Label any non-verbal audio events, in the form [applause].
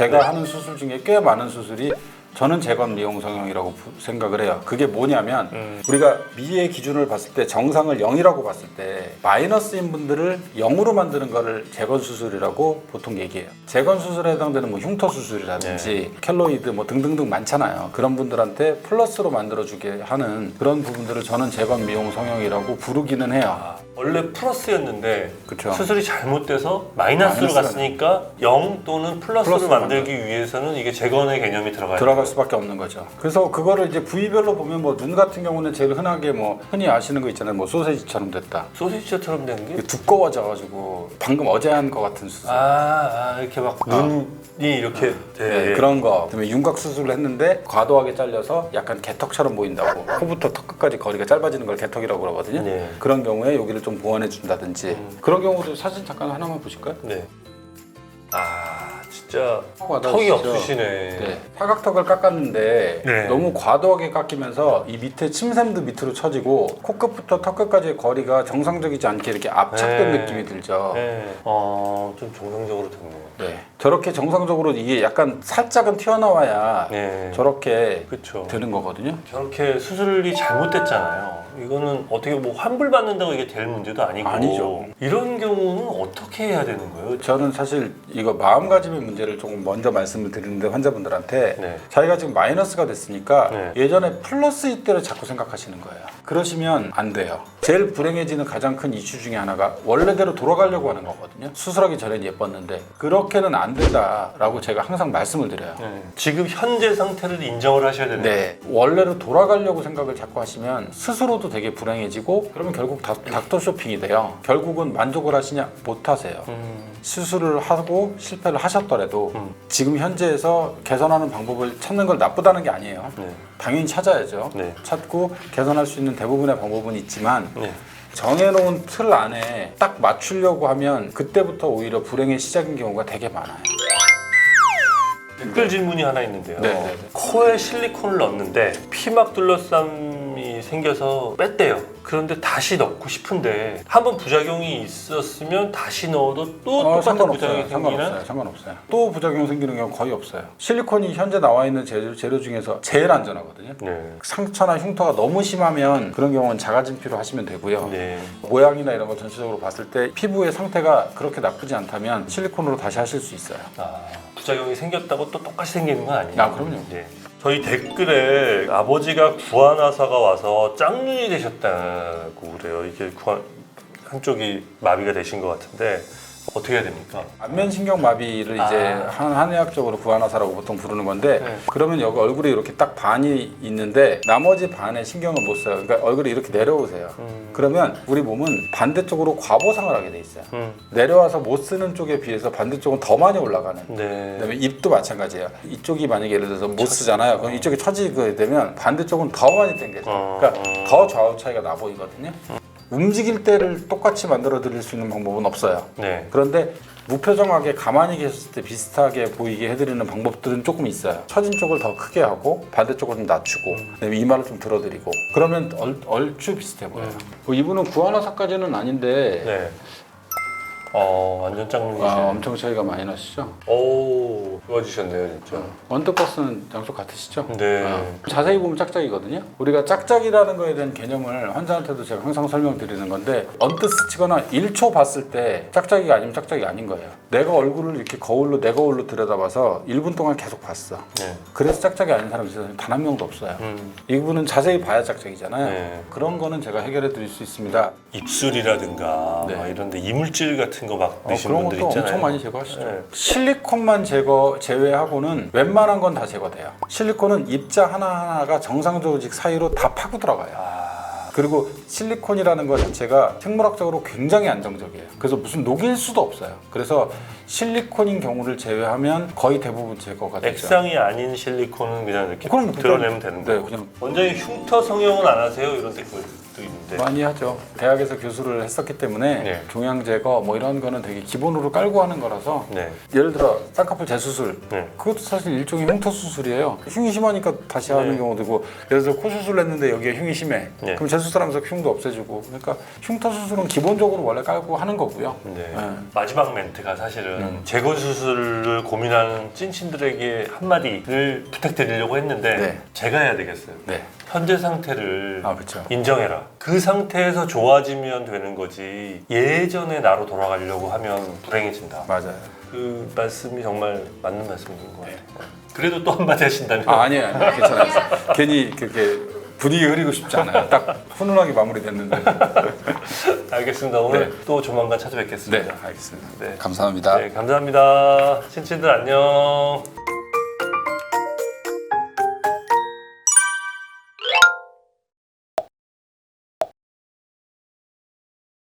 제가 하는 수술 중에 꽤 많은 수술이 저는 재건 미용 성형이라고 부- 생각을 해요. 그게 뭐냐면 음. 우리가 미의 기준을 봤을 때 정상을 0이라고 봤을 때 마이너스인 분들을 0으로 만드는 거를 재건 수술이라고 보통 얘기해요. 재건 수술에 해당되는 뭐 흉터 수술이라든지 켈로이드 뭐 등등등 많잖아요. 그런 분들한테 플러스로 만들어주게 하는 그런 부분들을 저는 재건 미용 성형이라고 부르기는 해요. 아, 원래 플러스였는데 그쵸. 수술이 잘못돼서 마이너스로 마이너스가 갔으니까 0 또는 플러스를 플러스로 만들기 위해서는 이게 재건의 개념이 들어가야 들어 갈 수밖에 없는 거죠. 그래서 그거를 이제 부위별로 보면 뭐 눈 같은 경우는 제일 흔하게 뭐 흔히 아시는 거 있잖아요. 뭐 소세지처럼 됐다. 소시지처럼 된 게? 두꺼워져가지고 방금 어제 한 거 같은 수술. 아, 아, 이렇게 막 눈이 이렇게 돼. 네, 그런 거. 그다음에 윤곽 수술을 했는데 과도하게 잘려서 약간 개턱처럼 보인다고. 코부터 턱 끝까지 거리가 짧아지는 걸 개턱이라고 그러거든요. 네. 그런 경우에 여기를 좀 보완해 준다든지. 그런 경우도 사진 잠깐 하나만 보실까요? 네. 아, 진짜? 턱이 없으시네. 네. 사각턱을 깎았는데 네. 너무 과도하게 깎이면서 이 밑에 침샘도 밑으로 처지고 코끝부터 턱끝까지의 거리가 정상적이지 않게 이렇게 압착된 네. 느낌이 들죠. 네. 어, 좀 정상적으로 됐네요. 네. 저렇게 정상적으로 이게 약간 살짝은 튀어나와야 네. 저렇게 그렇죠. 되는 거거든요. 저렇게 수술이 잘못됐잖아요. 이거는 어떻게 뭐 환불 받는다고 이게 될 문제도 아니고 아니죠. 이런 경우는 어떻게 해야 되는 거예요? 저는 사실 이거 마음가짐의 문제를 조금 먼저 말씀을 드리는데 환자분들한테 네. 자기가 지금 마이너스가 됐으니까 네. 예전에 플러스일 때를 자꾸 생각하시는 거예요. 그러시면 안 돼요. 제일 불행해지는 가장 큰 이슈 중에 하나가 원래대로 돌아가려고 하는 거거든요. 수술하기 전엔 예뻤는데 그렇게는 안 된다라고 제가 항상 말씀을 드려요. 네. 지금 현재 상태를 인정을 하셔야 되는 네, 원래로 돌아가려고 생각을 자꾸 하시면 스스로도 되게 불행해지고 그러면 결국 닥, 닥터 쇼핑이 돼요. 결국은 만족을 하시냐 못 하세요. 음, 수술을 하고 실패를 하셨더라도 음. 지금 현재에서 개선하는 방법을 찾는 걸 나쁘다는 게 아니에요. 네. 당연히 찾아야죠. 네. 찾고 개선할 수 있는 대부분의 방법은 있지만 네. 정해놓은 틀 안에 딱 맞추려고 하면 그때부터 오히려 불행의 시작인 경우가 되게 많아요. 댓글 질문이 하나 있는데요. 네, 네, 네. 코에 실리콘을 넣었는데 피막 둘러쌈이 생겨서 뺐대요. 그런데 다시 넣고 싶은데 한 번 부작용이 있었으면 다시 넣어도 또 어, 똑같은 상관없어요. 부작용이 생기나? 상관없어요. 상관없어요. 또 부작용 생기는 경우 거의 없어요. 실리콘이 현재 나와 있는 재료, 재료 중에서 제일 안전하거든요. 네. 상처나 흉터가 너무 심하면 그런 경우는 자가진피로 하시면 되고요. 네. 모양이나 이런 거 전체적으로 봤을 때 피부의 상태가 그렇게 나쁘지 않다면 실리콘으로 다시 하실 수 있어요. 아, 부작용이 생겼다고 또 똑같이 생기는 건 아니에요? 아, 그럼요. 네. 저희 댓글에 아버지가 구안화사가 와서 짝눈이 되셨다고 그래요. 이게 구안 한쪽이 마비가 되신 것 같은데 어떻게 해야 됩니까? 안면 신경 마비를 이제 아. 한, 한의학적으로 구안화사라고 보통 부르는 건데 네. 그러면 여기 얼굴에 이렇게 딱 반이 있는데 나머지 반에 신경을 못 써요. 그러니까 얼굴이 이렇게 내려오세요. 음. 그러면 우리 몸은 반대쪽으로 과보상을 하게 돼 있어요. 음. 내려와서 못 쓰는 쪽에 비해서 반대쪽은 더 많이 올라가는. 네. 그다음에 입도 마찬가지예요. 이쪽이 만약에 예를 들어서 못 쓰잖아요. 그럼 이쪽이 처지게 되면 반대쪽은 더 많이 당겨져요. 어. 그러니까 더 좌우 차이가 나 보이거든요. 움직일 때를 똑같이 만들어 드릴 수 있는 방법은 없어요. 네. 그런데 무표정하게 가만히 계셨을 때 비슷하게 보이게 해드리는 방법들은 조금 있어요. 처진 쪽을 더 크게 하고 반대쪽을 좀 낮추고 그다음에 이마를 좀 들어드리고 그러면 얼, 얼추 비슷해 보여요. 뭐 이분은 구하나사까지는 아닌데 네. 어 완전 짝눈이시네. 아, 엄청 차이가 많이 나시죠? 오 좋아지셨네요 진짜. 원터버스는 양쪽 같으시죠? 네. 어. 자세히 보면 짝짝이거든요. 우리가 짝짝이라는 거에 대한 개념을 환자한테도 제가 항상 설명드리는 건데 언뜻 스치거나 1초 봤을 때 짝짝이가 아니면 짝짝이 아닌 거예요. 내가 얼굴을 이렇게 거울로 내 거울로 들여다봐서 1분 동안 계속 봤어. 네. 그래서 짝짝이 아닌 사람이 단 한 명도 없어요. 음. 이분은 자세히 봐야 짝짝이잖아요. 네. 그런 거는 제가 해결해 드릴 수 있습니다. 입술이라든가 네. 막 이런데 이물질 같은 거 막 어, 넣으시는 그런 분들 것도 있잖아요. 엄청 많이 제거하시죠. 네. 실리콘만 제거 제외하고는 웬만한 건 다 제거돼요. 실리콘은 입자 하나하나가 정상 조직 사이로 다 파고 들어가요. 아, 그리고 실리콘이라는 것 자체가 생물학적으로 굉장히 안정적이에요. 그래서 무슨 녹일 수도 없어요. 그래서 실리콘인 경우를 제외하면 거의 대부분 제거가 되죠. 액상이 아닌 실리콘은 그냥 이렇게 그럼 드러내면 되는데. 네, 그냥 원장님 흉터 성형은 안 하세요? 이런 댓글도 있는데. 네. 많이 하죠. 대학에서 교수를 했었기 때문에 네. 종양 제거 뭐 이런 거는 되게 기본으로 깔고 하는 거라서 네. 예를 들어 쌍꺼풀 재수술 네. 그것도 사실 일종의 흉터 수술이에요. 흉이 심하니까 다시 하는 네. 경우도 있고 예를 들어 코 수술했는데 여기에 흉이 심해. 네. 그럼 재수술하면서 흉도 없애주고 그러니까 흉터 수술은 기본적으로 원래 깔고 하는 거고요. 네. 네. 마지막 멘트가 사실은 음. 재건 수술을 고민하는 찐친들에게 한마디를 부탁드리려고 했는데 네. 제가 해야 되겠어요. 네. 현재 상태를 아 그렇죠. 인정해라. 그 상태에서 좋아지면 되는 거지. 예전의 나로 돌아가려고 하면 불행해진다. 맞아요. 그 말씀이 정말 맞는 말씀인 것 같아요. 그래도 또 한마디 하신다면 아 아니에요, 아니에요. 괜찮아요. 괜히 그렇게 분위기 흐리고 싶지 않아요. 딱 훈훈하게 마무리됐는데. [laughs] 알겠습니다. 오늘 네. 또 조만간 네, 찾아뵙겠습니다. 알겠습니다. 네. 감사합니다. 네, 감사합니다. 친친들 안녕.